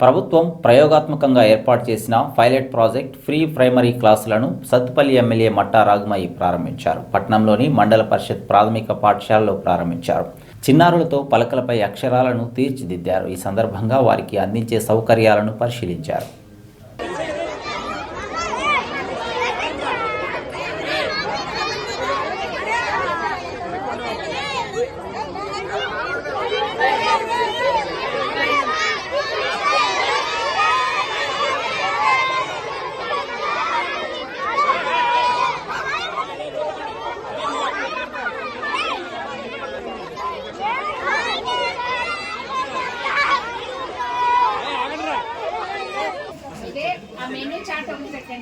ప్రభుత్వం ప్రయోగాత్మకంగా ఏర్పాటు చేసిన పైలట్ ప్రాజెక్ట్ ఫ్రీ ప్రైమరీ క్లాసులను సత్తుపల్లి ఎమ్మెల్యే మట్టా రాగమయ్య ప్రారంభించారు. పట్నంలోని మండల పరిషత్ ప్రాథమిక పాఠశాలలో ప్రారంభించారు. చిన్నారులతో పలకలపై అక్షరాలను తీర్చిదిద్దారు. ఈ సందర్భంగా వారికి అందించే సౌకర్యాలను పరిశీలించారు.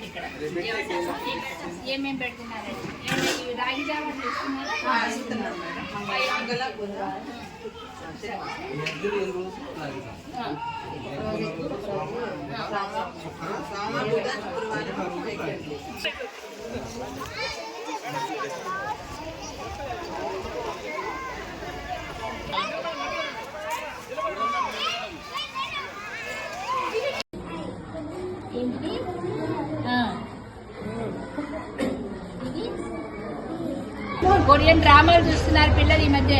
ఇక్కడ ఏమేమి పెడుతున్నారండి ఏమి ఇవి రాగి జావా ఇస్తున్నారా కొరియన్ డ్రామాలు చూస్తున్నారు పిల్లలు ఈ మధ్య.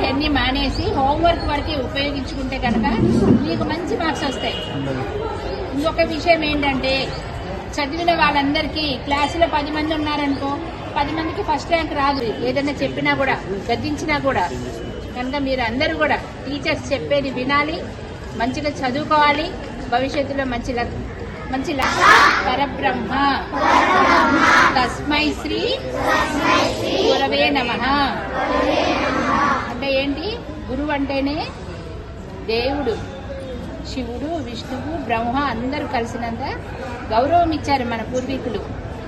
ఇవన్నీ మానేసి హోంవర్క్ వరకు ఉపయోగించుకుంటే కనుక మీకు మంచి మార్క్స్ వస్తాయి. ఇంకొక విషయం ఏంటంటే చదివిన వాళ్ళందరికీ క్లాసులో పది మంది ఉన్నారనుకో పది మందికి ఫస్ట్ ర్యాంక్ రాదు. ఏదైనా చెప్పినా కూడా గద్దించినా కూడా. కనుక మీరు అందరూ కూడా టీచర్స్ చెప్పేది వినాలి మంచిగా చదువుకోవాలి భవిష్యత్తులో మంచి మంచి పరబ్రహ్మ. తస్మై శ్రీ గురవే నమ. అంటే ఏంటి? గురువు అంటేనే దేవుడు శివుడు విష్ణువు బ్రహ్మ అందరూ కలిసినంత గౌరవం ఇచ్చారు మన పూర్వీకులు.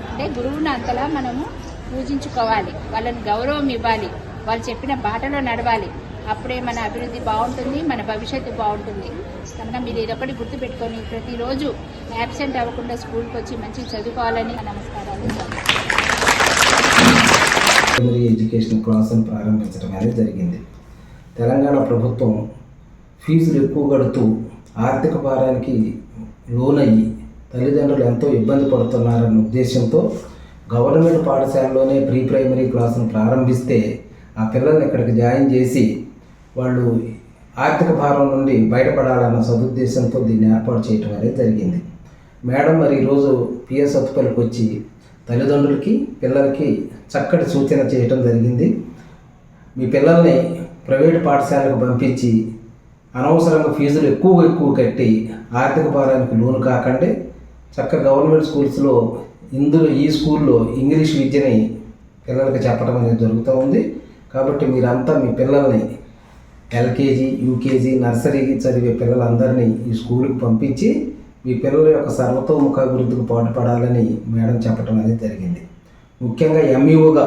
అంటే గురువుని అంతలా మనము పూజించుకోవాలి. వాళ్ళని గౌరవం ఇవ్వాలి. వాళ్ళు చెప్పిన బాటలో నడవాలి. అప్పుడే మన అభివృద్ధి బాగుంటుంది మన భవిష్యత్తు బాగుంటుంది. కనుక మీరు ఇదొకటి గుర్తుపెట్టుకొని ప్రతిరోజు యాబ్సెంట్ అవ్వకుండా స్కూల్కి వచ్చి మంచిగా చదువుకోవాలని నమస్కారాలు. ప్రైమరీ ఎడ్యుకేషన్ క్లాసును ప్రారంభించడం అనేది జరిగింది. తెలంగాణ ప్రభుత్వం ఫీజులు ఎక్కువ కడుతూ ఆర్థిక భారానికి లోనయ్యి తల్లిదండ్రులు ఎంతో ఇబ్బంది పడుతున్నారన్న ఉద్దేశంతో గవర్నమెంట్ పాఠశాలలోనే ప్రీ ప్రైమరీ క్లాసును ప్రారంభిస్తే ఆ పిల్లల్ని ఇక్కడికి జాయిన్ చేసి వాళ్ళు ఆర్థిక భారం నుండి బయటపడాలన్న సదుద్దేశంతో దీన్ని ఏర్పాటు చేయడం అనేది జరిగింది. మేడం మరి ఈరోజు పిఎస్ అత్తుపల్లికి వచ్చి తల్లిదండ్రులకి పిల్లలకి చక్కటి సూచన చేయటం జరిగింది. మీ పిల్లల్ని ప్రైవేట్ పాఠశాలకు పంపించి అనవసరంగా ఫీజులు ఎక్కువ ఎక్కువ కట్టి ఆర్థిక భారానికి లోను కాకండి. చక్క గవర్నమెంట్ స్కూల్స్లో ఇందులో ఈ స్కూల్లో ఇంగ్లీష్ విద్యని పిల్లలకి చెప్పడం అనేది జరుగుతూ ఉంది. కాబట్టి మీరంతా మీ పిల్లల్ని ఎల్కేజీ యూకేజీ నర్సరీకి చదివే పిల్లలందరినీ ఈ స్కూల్కి పంపించి మీ పిల్లల యొక్క సర్వతోముఖాభివృద్ధికి పాటుపడాలని మేడం చెప్పడం అనేది జరిగింది. ముఖ్యంగా ఎంఈఓగా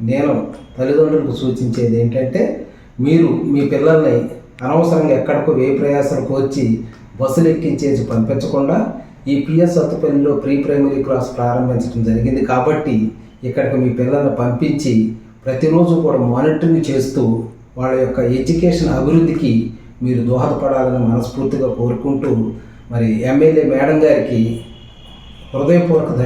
నేను తల్లిదండ్రులకు సూచించేది ఏంటంటే మీరు మీ పిల్లల్ని అనవసరంగా ఎక్కడికో ఏ ప్రయాసాలకు వచ్చి బస్సులు ఎక్కించేసి పంపించకుండా ఈ పిఎస్ సత్తుపల్లిలో ప్రీ ప్రైమరీ క్లాస్ ప్రారంభించడం జరిగింది కాబట్టి ఇక్కడికి మీ పిల్లల్ని పంపించి ప్రతిరోజు కూడా మానిటరింగ్ చేస్తూ వాళ్ళ యొక్క ఎడ్యుకేషన్ అభివృద్ధికి మీరు దోహదపడాలని మనస్ఫూర్తిగా కోరుకుంటూ మరి ఎమ్మెల్యే మేడం గారికి హృదయపూర్వక